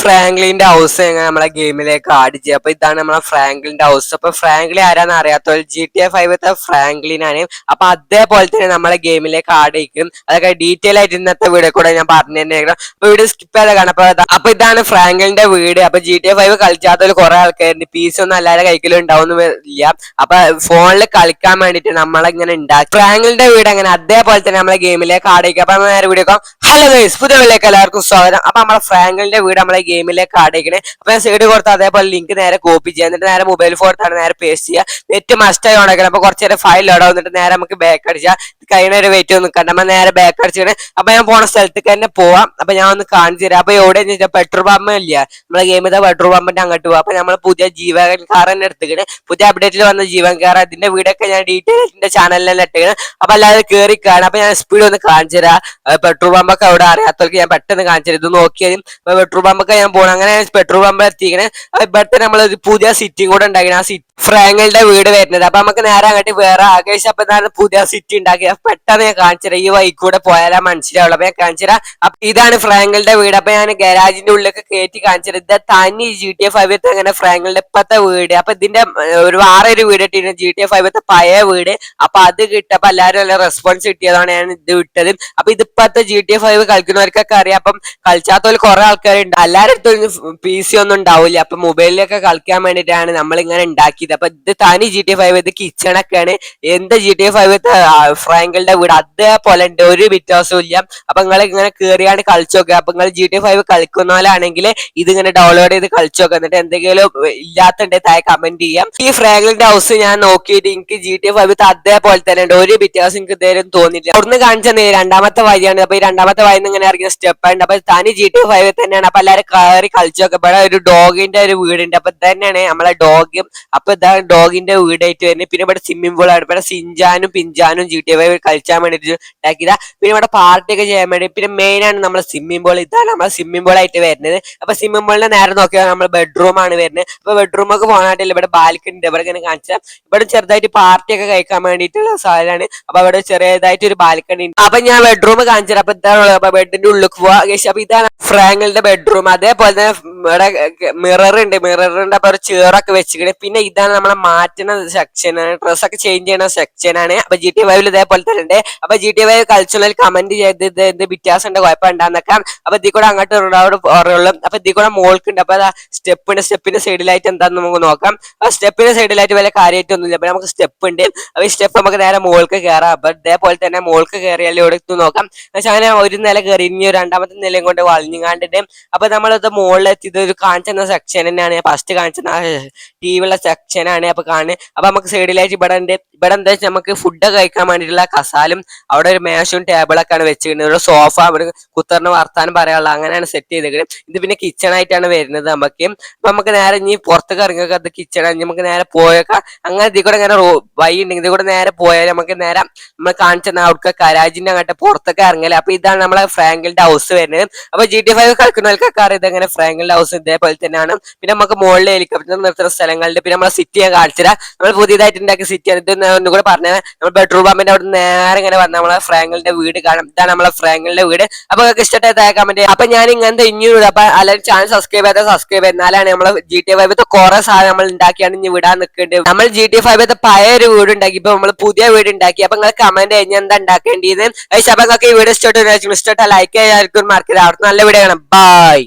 ഫ്രാങ്ക്ലിന്റെ house എങ്ങനെ നമ്മളെ ഗെയിമിലേക്ക് add ചെയ്യുക അപ്പൊ ഇതാണ് നമ്മളെ ഫ്രാങ്ക്ലിന്റെ ഹൗസ് അപ്പൊ ഫ്രാങ്ക്ലി ആരാന്ന് അറിയാത്തവർ ജി ടി എ ഫൈവത്തെ ഫ്രാങ്ക്ലിൻ ആണ് അപ്പൊ അതേപോലെ തന്നെ നമ്മളെ ഗെയിമിലേക്ക് ആഡ് ചെയ്യും അതൊക്കെ ഡീറ്റെയിൽ ആയിട്ട് ഇന്നത്തെ വീഡിയോ കൂടെ ഞാൻ പറഞ്ഞു തന്നെ അപ്പൊ വീഡിയോ സ്കിപ്പ് ചെയ്ത് കാണാം. അപ്പൊ ഇതാണ് ഫ്രാങ്ക്ലിന്റെ വീട്. അപ്പൊ ജി ടി എ ഫൈവ് കളിച്ചാത്തവർ കുറെ ആൾക്കാരുണ്ട്. പീസ് ഒന്നും എല്ലാവരുടെ കൈക്കലും ഉണ്ടാവുന്നു ഇല്ല. അപ്പൊ ഫോണിൽ കളിക്കാൻ വേണ്ടിട്ട് നമ്മളിങ്ങനെ ഉണ്ടാക്കി ഫ്രാങ്ക്ലിന്റെ വീട് അങ്ങനെ അതേപോലെ തന്നെ നമ്മളെ ഗെയിമിലേക്ക് ആഡ് ചെയ്യും അപ്പൊ നേരെ വീഡിയോ ഹലോ ഗൈസ് പുതിയ എല്ലാവർക്കും സ്വാഗതം. അപ്പൊ നമ്മളെ ഫ്രാങ്ക്ലിന്റെ വീട് നമ്മളെ ഗെയിമിലേക്ക് ആഡ് ചെയ്യണേ. അപ്പൊ ഞാൻ സൈഡ് കൊടുത്ത് അതേപോലെ ലിങ്ക് നേരെ കോപ്പി ചെയ്യുക എന്നിട്ട് നേരെ മൊബൈൽ ഫോർത്താണ് നേരെ പേസ്റ്റ് ചെയ്യുക നെറ്റ് മസ്റ്റായി ഉണക്കണം അപ്പൊ കുറച്ച് നേരം ഫയൽ ലോഡ് എന്നിട്ട് നേരെ നമുക്ക് ബാക്ക് അടിച്ചാൽ കഴിഞ്ഞ ഒരു വെയിറ്റ് ഒന്നും നിൽക്കണ്ട. നമ്മൾ നേരെ ബാക്ക് അടിച്ചിട്ട് അപ്പൊ ഞാൻ പോണ സ്ഥലത്തേക്ക് തന്നെ പോവാം. അപ്പൊ ഞാൻ ഒന്ന് കാണിച്ചു തരാം. അപ്പൊ എവിടെ വെച്ചാൽ പെട്രോൾ പമ്പ് ഇല്ല. നമ്മളെ ഗെയിമിലെ പെട്രോൾ പമ്പിന്റെ അങ്ങോട്ട് പോവാം. അപ്പൊ നമ്മൾ പുതിയ ജീവൻ കാർ തന്നെ എടുത്തിട്ട് പുതിയ അപ്ഡേറ്റിൽ വന്ന ജീവൻ കാർ അതിന്റെ വീടൊക്കെ ഞാൻ ഡീറ്റെയിൽ എന്റെ ചാനലിൽ ഇട്ടിക്കണ്. അപ്പൊ അല്ലാതെ കയറി കാണാം. അപ്പൊ ഞാൻ സ്പീഡ് ഒന്ന് കാണിച്ചു തരാം. പെട്രോൾ പമ്പൊക്കെ അവിടെ അറിയാത്തവർക്ക് ഞാൻ പെട്ടെന്ന് കാണിച്ചു തരാം. ഇത് നോക്കിയാലും പെട്രോൾ പമ്പൊക്കെ ഞാൻ പോകണം അങ്ങനെ പെട്രോൾ പമ്പ് എത്തിക്കണേ. ഇവിടുത്തെ നമ്മൾ പുതിയ സിറ്റി കൂടെ ഉണ്ടാക്കി ആ സിറ്റി ഫ്രാങ്കലിന്റെ വീട് വരുന്നത്. അപ്പൊ നമുക്ക് നേരെ അങ്ങോട്ട് വേറെ ആകേശ്. അപ്പൊ എന്താണ് പുതിയ സിറ്റി ഉണ്ടാക്കി അപ്പൊ പെട്ടെന്ന് ഞാൻ കാണിച്ചു തരാം. ഈ വൈക്ക് കൂടെ പോയാലാ മനസ്സിലാവുള്ളൂ. അപ്പൊ ഞാൻ കാണിച്ചു തരാം. അപ്പൊ ഇതാണ് ഫ്രാങ്കലിന്റെ വീട്. അപ്പൊ ഞാൻ ഗരാജിന്റെ ഉള്ളിലൊക്കെ കയറ്റി കാണിച്ചത് ഇത് തനി ജി ടി എ ഫൈവ് അങ്ങനെ ഫ്രാങ്കലിന്റെ ഇപ്പത്തെ വീട്. അപ്പൊ ഇതിന്റെ ഒരു വേറെ ഒരു വീട് ഇട്ടിരുന്നു. ജി ടി എ ഫൈവ് പഴയ വീട്. അപ്പൊ അത് കിട്ടപ്പോ എല്ലാവരും നല്ല റെസ്പോൺസ് കിട്ടിയതാണ് ഞാൻ ഇത് വിട്ടത്. അപ്പൊ ഇതിപ്പത്തെ ജി ടി എ ഫൈവ് കളിക്കുന്നവർക്കൊക്കെ അറിയാം. അപ്പം കളിച്ചാത്തോൽ കുറെ ആൾക്കാരുണ്ട്. എല്ലാവരുടെ അടുത്തും പി സി ഒന്നും ഉണ്ടാവില്ല. അപ്പൊ മൊബൈലിലൊക്കെ കളിക്കാൻ വേണ്ടിട്ടാണ് നമ്മൾ ഇങ്ങനെ ഉണ്ടാക്കിയത്. അപ്പൊ ഇത് തനി ജി ടി ഫൈവ് ഇത് കിച്ചണൊക്കെയാണ് എന്ത് ജി ടി ഫൈവ് ഫ്രാങ്കിളുടെ വീട്. അതേപോലെ ഉണ്ട്. ഒരു വ്യത്യാസവും ഇല്ല. അപ്പൊ നിങ്ങൾ ഇങ്ങനെ കേറിയാണ് കളിച്ചു നോക്കുക അപ്പൊ നിങ്ങൾ ജി ടി ഫൈവ് കളിക്കുന്നവരാണെങ്കിൽ ഇതിങ്ങനെ ഡൗൺലോഡ് ചെയ്ത് കളിച്ചു നോക്കുക എന്നിട്ട് എന്തെങ്കിലും ഇല്ലാത്തണ്ടേ താഴെ കമന്റ് ചെയ്യാം. ഈ ഫ്രാങ്കിളിന്റെ ഹൗസ് ഞാൻ നോക്കിയിട്ട് എനിക്ക് ജി ടി ഫൈവ് അതേപോലെ തന്നെ ഉണ്ട്. ഒരു വ്യത്യാസം എനിക്ക് ഇതേലും തോന്നില്ല അവിടുന്ന് കാണിച്ചത് രണ്ടാമത്തെ വഴിയാണ്. അപ്പൊ ഈ രണ്ടാമത്തെ വഴി ഇങ്ങനെ ഇറങ്ങിയ സ്റ്റെപ്പ് ഉണ്ട് അപ്പൊ തനി ജി ടി ഫൈവ് തന്നെയാണ്. അപ്പൊ എല്ലാവരും കയറി കളിച്ചു നോക്കുക ഇവിടെ ഒരു ഡോഗിന്റെ ഒരു വീടുണ്ട്. അപ്പൊ തന്നെയാണ് നമ്മളെ ഡോഗ് അപ്പൊ ഇതാണ് ഡോഗിന്റെ വീടായിട്ട് വരുന്നത്. പിന്നെ ഇവിടെ സ്വിമ്മിംഗ് പൂൾ ആണ്. ഇവിടെ സിഞ്ചാനും പിഞ്ചാനും ജി ടി കളിച്ചാൻ വേണ്ടിട്ട് പിന്നെ ഇവിടെ പാർട്ടി ഒക്കെ ചെയ്യാൻ വേണ്ടി. പിന്നെ മെയിൻ ആണ് നമ്മളെ സ്വിമ്മിംഗ് പൂൾ ഇതാണ് നമ്മളെ സ്വിമ്മിംഗ് പൂൾ ആയിട്ട് വരുന്നത്. അപ്പൊ സ്വിമ്മിംഗ് പൂളിന്റെ നേരെ നോക്കിയാൽ നമ്മൾ ബെഡ്റൂം ആണ് വരുന്നത്. അപ്പൊ ബെഡ്റൂം ഒക്കെ പോകാനായിട്ടില്ല ഇവിടെ ബാൽക്കണി ഉണ്ട്. ഇവിടെ ഇങ്ങനെ കാണിച്ചാൽ ഇവിടെ ചെറുതായിട്ട് പാർട്ടി ഒക്കെ കഴിക്കാൻ വേണ്ടിട്ടുള്ള സാധനമാണ്. അപ്പൊ അവിടെ ചെറിയതായിട്ട് ഒരു ബാൽക്കണി ഉണ്ട്. അപ്പൊ ഞാൻ ബെഡ്റൂം കാണിച്ചത് അപ്പൊ ഇതാണ് അപ്പൊ ബെഡിന്റെ ഉള്ളിൽ പോവാ. ഇതാണ് ഫ്രാങ്കലിന്റെ ബെഡ്റൂം അതേപോലെ തന്നെ ഇവിടെ മിറർ ഉണ്ട്. മിററിന്റെ അപ്പൊ ഒരു ചേറൊക്കെ വെച്ചിട്ട് പിന്നെ ഇതാണ് നമ്മളെ മാറ്റുന്ന ഡ്രസ് ഒക്കെ ചേഞ്ച് ചെയ്യുന്ന സെക്ഷൻ ആണ്. അപ്പൊ ജി ടി വൈവിൽ ഇതേപോലെ തന്നെ ഉണ്ട്. അപ്പൊ G T Y cultural comment ചെയ്ത് ഇത് എന്ത് വ്യത്യാസം ഉണ്ട് കുഴപ്പം ഉണ്ടാന്നൊക്കെ അപ്പൊ ഇതിൽ കൂടെ അങ്ങോട്ട് റോഡ് പറയുള്ളൂ. അപ്പൊ ഇതിൽ കൂടെ മോൾക്കുണ്ട് അപ്പൊ സ്റ്റെപ്പിന്റെ സ്റ്റെപ്പിന്റെ സൈഡിലായിട്ട് എന്താന്ന് നമുക്ക് നോക്കാം. അപ്പൊ സ്റ്റെപ്പിന്റെ സൈഡിലായിട്ട് വലിയ കാര്യമായിട്ടൊന്നുമില്ല അപ്പൊ നമുക്ക് സ്റ്റെപ്പ് ഉണ്ട്. അപ്പൊ ഈ സ്റ്റെപ്പ് നമുക്ക് നേരെ മോൾക്ക് കയറാം അപ്പൊ ഇതേപോലെ തന്നെ മോൾക്ക് കയറിയാൽ ഇവിടെ നോക്കാം. പക്ഷെ അങ്ങനെ ഒരു നില കയറി ഇനി രണ്ടാമത്തെ നിലയും കൊണ്ട് വളഞ്ഞുകാണ്ടിട്ട് അപ്പൊ നമ്മളിത് മുകളിലെത്തി ഇത് ഒരു കാണിച്ചെന്ന സെക്ഷൻ തന്നെയാണ്. ഫസ്റ്റ് കാണിച്ചെന്ന ടി വിയുള്ള സെക്ഷൻ ആണ് അപ്പൊ കാണുന്നത് അപ്പൊ നമുക്ക് സൈഡിലായിട്ട് ഇവിടെ ഉണ്ട് ഇവിടെ എന്താ വെച്ചാൽ നമുക്ക് ഫുഡ് കഴിക്കാൻ വേണ്ടിയിട്ടുള്ള കസാലും അവിടെ ഒരു മേശയും ടേബിളൊക്കെയാണ് വെച്ചിരിക്കുന്നത്. ഒരു സോഫ അവിടെ കുത്തറിന് വർത്താനം പറയാനുള്ള അങ്ങനെയാണ് സെറ്റ് ചെയ്തിരിക്കുന്നത് ഇത് പിന്നെ കിച്ചൺ ആയിട്ടാണ് വരുന്നത് നമുക്ക്. അപ്പൊ നമുക്ക് നേരെ ഇനി പുറത്തേക്ക് ഇറങ്ങിയൊക്കെ അത് കിച്ചൺ നമുക്ക് നേരെ പോയേക്കാം അങ്ങനെ ഇതിൽ കൂടെ ഇങ്ങനെ വൈ ഉണ്ടെങ്കിൽ ഇതിൽ കൂടെ നേരെ പോയാൽ നമുക്ക് നേരെ നമ്മൾ കാണിച്ചെന്ന അവിടുത്തെ കരാജിന്റെ അങ്ങോട്ട് പുറത്തൊക്കെ ഇറങ്ങൽ. അപ്പൊ ഇതാണ് നമ്മളെ ഫ്രാങ്കിളിന്റെ ഹൗസ് വരുന്നത്. അപ്പൊ ജി ടി ഫൈവ് കളിക്കുന്നവർക്കൊക്കെ അറിയാം ഇതെങ്ങനെ ഫ്രാങ്കിളിന്റെ ഹൗസ് ഇതേപോലെ തന്നെയാണ്. പിന്നെ നമുക്ക് മുകളിൽ ഹെലികോപ്റ്റർ നിർത്തുന്ന സ്ഥലങ്ങളുണ്ട്. പിന്നെ നമ്മളെ സിറ്റി ഞാൻ കാണിച്ചുതരാം. നമ്മൾ പുതിയതായിട്ട് ഉണ്ടാക്കിയ സിറ്റിയാണ് ഇത് ഒന്നുകൂടെ പറഞ്ഞത് നമ്മൾ ബെഡ്റൂം പമ്പിന്റെ അവിടെ നേരെ ഇങ്ങനെ വന്ന നമ്മളെ ഫ്രാങ്കിളിന്റെ വീട് കാണാം. ഇതാണ് നമ്മളെ ഫ്രാങ്കിളിന്റെ വീട്. അപ്പൊ നിങ്ങൾക്ക് ഇഷ്ടപ്പെട്ട കമന്റ് അപ്പൊ ഞാൻ ഇങ്ങനത്തെ ഇനിയും അപ്പൊ അല്ലെങ്കിൽ ചാനൽ സബ്സ്ക്രൈബ് ചെയ്താൽ സബ്സ്ക്രൈബ് എന്നാലാണ് നമ്മളെ ജി ടി ഫൈവ് കുറെ സാധനം നമ്മൾ ഉണ്ടാക്കിയാണ് ഇനി വിടാൻ നിൽക്കേണ്ടത്. നമ്മൾ ജി ടി ഫൈവ് പഴയ ഒരു വീട് ഉണ്ടാക്കി. ഇപ്പൊ നമ്മൾ പുതിയ വീട് ഉണ്ടാക്കി. അപ്പൊ നിങ്ങൾ കമന്റ് കഴിഞ്ഞ് എന്താ ഉണ്ടാക്കേണ്ടത്. അപ്പൊ നിങ്ങൾക്ക് ഈ വീഡിയോ ഇഷ്ടപ്പെട്ടു ഇഷ്ടപ്പെട്ട ലൈക്ക് ചെയ്യാൻ മാർക്ക് ചെയ്ത് അവിടെ നല്ല വീഡിയോ കാണാം. ബൈ